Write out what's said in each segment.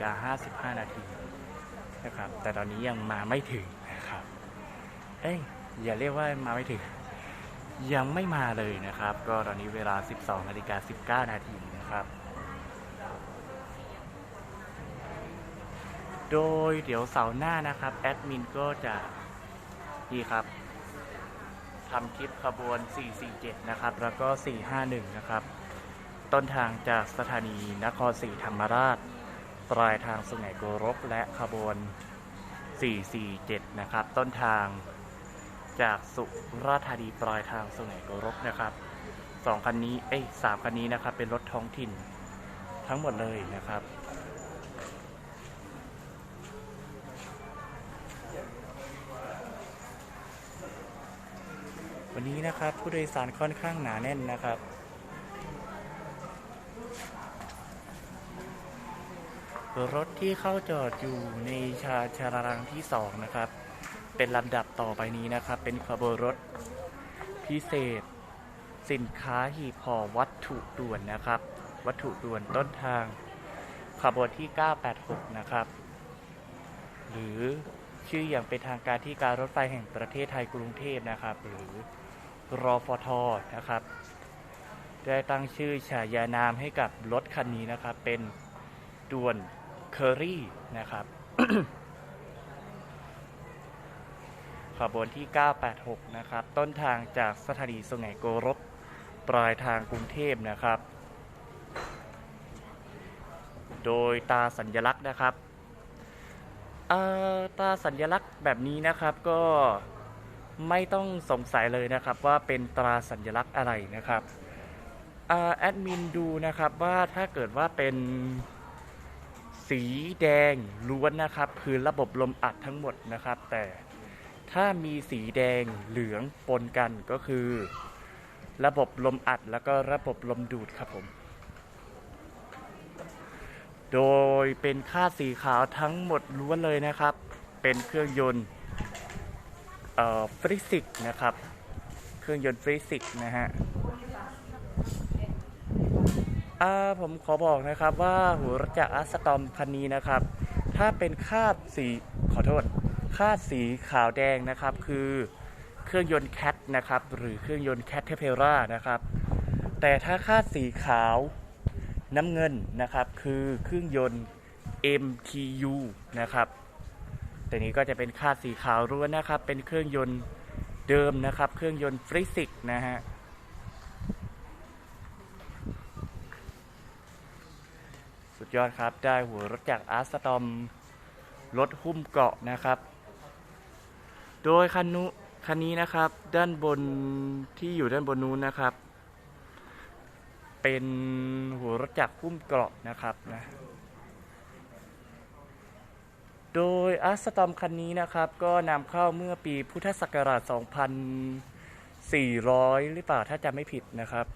กา 55 นาทีนะครับ แต่ตอนนี้ยังมาไม่ถึงนะครับ เอ้ยอย่าเรียกว่ามาไม่ถึง ยังไม่มาเลยนะครับ ก็ตอนนี้เวลา 12 นาฬิกา 19 นาทีนะครับ โดยเดี๋ยวเสาร์หน้านะครับ แอดมินก็จะนี่ครับทำคลิปขบวน 447 นะครับ แล้วก็ 451 นะครับ ต้นทางจากสถานีนครศรีธรรมราช ปลายทางสุไหงโกรกและขบวน 447 นะครับ ต้นทางจากสุราษฎร์ธานีปลายทางสุไหงโกรกนะครับสองคันนี้เอ้ยสามคันนี้นะครับ เป็นรถท้องถิ่นทั้งหมดเลยนะครับวันนี้นะครับผู้โดยสารค่อนข้างหนาแน่นนะครับ รถที่เข้าจอดอยู่ในชาชารังที่สองนะครับ เป็นลำดับต่อไปนี้นะครับ เป็นขบวนรถพิเศษ สินค้าหีบห่อวัตถุด่วนนะครับ วัตถุด่วนต้นทางขบวนที่ 986 นะครับ หรือชื่ออย่างเป็นทางการที่การรถไฟแห่งประเทศไทยกรุงเทพนะครับ หรือรอฟทนะครับ ได้ตั้งชื่อฉายานามให้กับรถคันนี้นะครับ เป็นด่วน เคอรี่นะครับ ขบวนที่ 986 นะครับ ต้นทางจากสถานีสุไหงโกรกปลายทางกรุงเทพนะครับ โดยตาสัญลักษณ์นะครับตาสัญลักษณ์แบบนี้นะครับก็ไม่ต้องสงสัยเลยนะครับว่าเป็นตราสัญลักษณ์อะไรนะครับอแอดมินดูนะครับว่าถ้าเกิดว่าเป็น สีแดงล้วนนะครับ คือระบบลมอัดทั้งหมดนะครับ แต่ถ้ามีสีแดงเหลืองปนกันก็คือ ระบบลมอัดแล้วก็ระบบลมดูดครับผม โดยเป็นค่าสีขาวทั้งหมดล้วนเลยนะครับ เป็นเครื่องยนต์เอ่อฟริสิกนะครับ เครื่องยนต์ฟริสิกนะฮะ อ่าผมขอบอกนะครับว่าหัวรถจักรอัสตอมคันนี้นะครับ ถ้าเป็นคาดสีขอโทษคาดสีขาวแดงนะครับ คือเครื่องยนต์แคทนะครับ หรือเครื่องยนต์แคทเทเพรานะครับ แต่ถ้าคาดสีขาวน้ำเงินนะครับ คือเครื่องยนต์ MTU นะครับแต่นี้ก็จะเป็นคาดสีขาวล้วนนะครับ เป็นเครื่องยนต์เดิมนะครับ เครื่องยนต์ฟริสิกนะฮะ สุดยอดครับ ได้หัวรถจากอาร์สตอมรถหุ้มเกาะนะครับ โดยคันนุคันนี้นะครับ ด้านบนที่อยู่ด้านบนนู้นนะครับ เป็นหัวรถจักรพุ่มเกราะนะครับนะโดยอัสตอมคันนี้นะครับ ก็นำเข้าเมื่อปีพุทธศักราช 2400 หรือเปล่าถ้าจำไม่ผิดนะครับ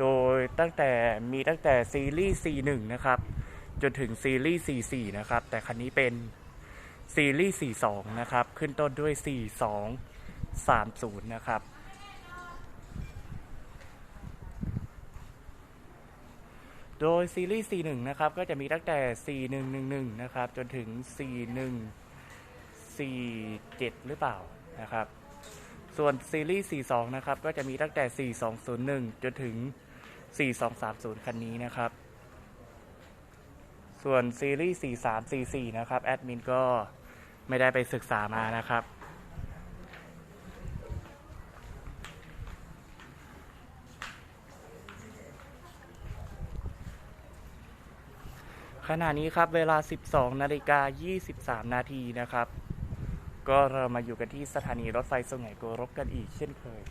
โดยตั้งแต่มีตั้งแต่ซีรีส์ C1 นะครับ จนถึงซีรีส์44นะครับ แต่คันนี้เป็นซีรีส์ 42 นะครับ ขึ้นต้นด้วย 4230 นะครับ โดยซีรีส์41นะครับ ก็จะมีตั้งแต่ 4111 นะครับ จนถึง 4147 หรือเปล่านะครับ ส่วนซีรีส์ 42 นะครับ ก็จะมีตั้งแต่ 4201 จนถึง 4230 คันนี้นะครับ ส่วนซีรีส์ 4344 นะครับ แอดมินก็ไม่ได้ไปศึกษามานะครับขณะนี้ครับเวลา 12 นาฬิกา 23 นาทีนะครับ ก็เรามาอยู่กันที่สถานีรถไฟสุไหงโกรกกันอีกเช่นเคย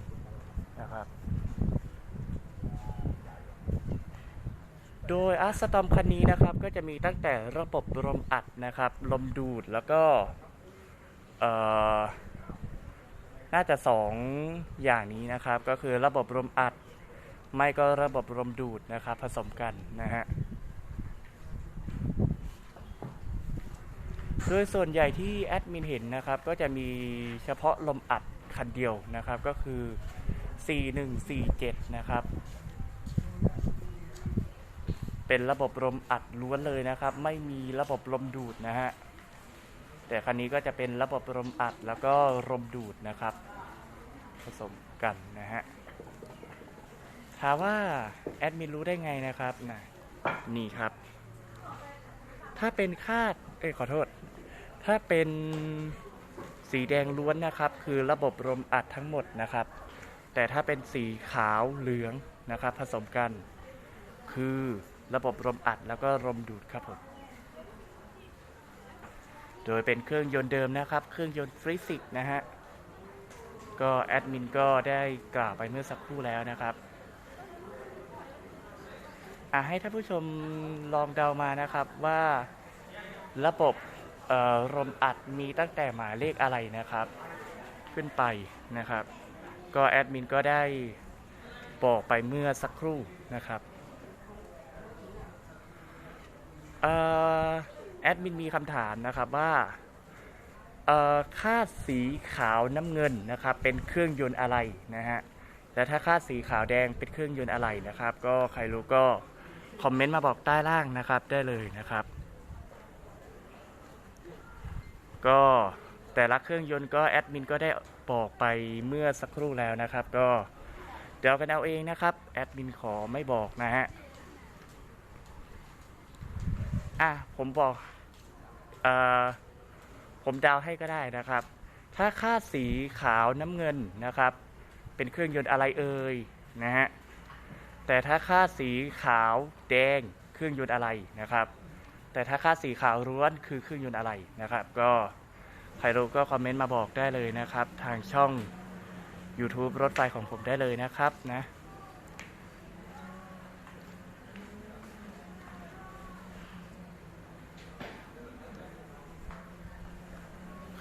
นะครับ โดยอาร์สตอมคันนี้นะครับ ก็จะมีตั้งแต่ระบบลมอัดนะครับ ลมดูดแล้วก็น่าจะสองอย่างนี้นะครับ ก็คือระบบลมอัด ไม่ก็ระบบลมดูดนะครับ ผสมกันนะฮะโดยส่วนใหญ่ที่แอดมินเห็นนะครับ ก็จะมีเฉพาะลมอัดคันเดียวนะครับ ก็คือ 4147 นะครับ เป็นระบบลมอัดล้วนเลยนะครับ ไม่มีระบบลมดูดนะฮะแต่คันนี้ก็จะเป็นระบบลมอัดแล้วก็ลมดูดนะครับ ผสมกันนะฮะถามว่าแอดมินรู้ได้ไงนะครับนะนี่ครับ ถ้าเป็นคาดเอ้ยขอโทษ ถ้าเป็นสีแดงล้วนนะครับ คือระบบลมอัดทั้งหมดนะครับ แต่ถ้าเป็นสีขาวเหลืองนะครับ ผสมกัน คือ ระบบลมอัดแล้วก็ลมดูดครับผม โดยเป็นเครื่องยนต์เดิมนะครับ เครื่องยนต์ฟริสิกนะฮะ ก็แอดมินก็ได้กล่าวไปเมื่อสักครู่แล้วนะครับอะให้ท่านผู้ชมลองเดามานะครับว่าระบบลมอัดมีตั้งแต่หมายเลขอะไรนะครับ ขึ้นไปนะครับ ก็แอดมินก็ได้บอกไปเมื่อสักครู่นะครับเอ่อ แอดมินมีคำถามนะครับว่าค่าสีขาวน้ำเงินนะครับเป็นเครื่องยนต์อะไรนะฮะและถ้าค่าสีขาวแดงเป็นเครื่องยนต์อะไรนะครับ ก็ใครรู้ก็คอมเมนต์มาบอกใต้ล่างนะครับได้เลยนะครับ ก็แต่ละเครื่องยนต์ก็แอดมินก็ได้บอกไปเมื่อสักครู่แล้วนะครับ ก็เดี๋ยวกันเอาเองนะครับแอดมินขอไม่บอกนะฮะ อะผมบอกเอ่อผมเดาวให้ก็ได้นะครับ ถ้าค่าสีขาวน้ำเงินนะครับ เป็นเครื่องยนต์อะไรเอ่ยนะฮะแต่ถ้าค่าสีขาวแดงเครื่องยนต์อะไรนะครับ แต่ถ้าค่าสีขาวล้วนคือเครื่องยนต์อะไรนะครับ ก็ใครรู้ก็คอมเมนต์มาบอกได้เลยนะครับ ทางช่อง YouTube รถไฟของผมได้เลยนะครับนะ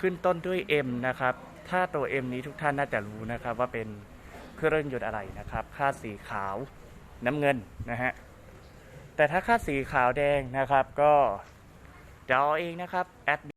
ขึ้นต้นด้วย M นะครับ ถ้าตัว M นี้ทุกท่านน่าจะรู้นะครับว่าเป็นเครื่องยนต์อะไรนะครับ ค่าสีขาวน้ำเงินนะฮะ แต่ถ้าค่าสีขาวแดงนะครับก็เดาเอาเองนะครับแอด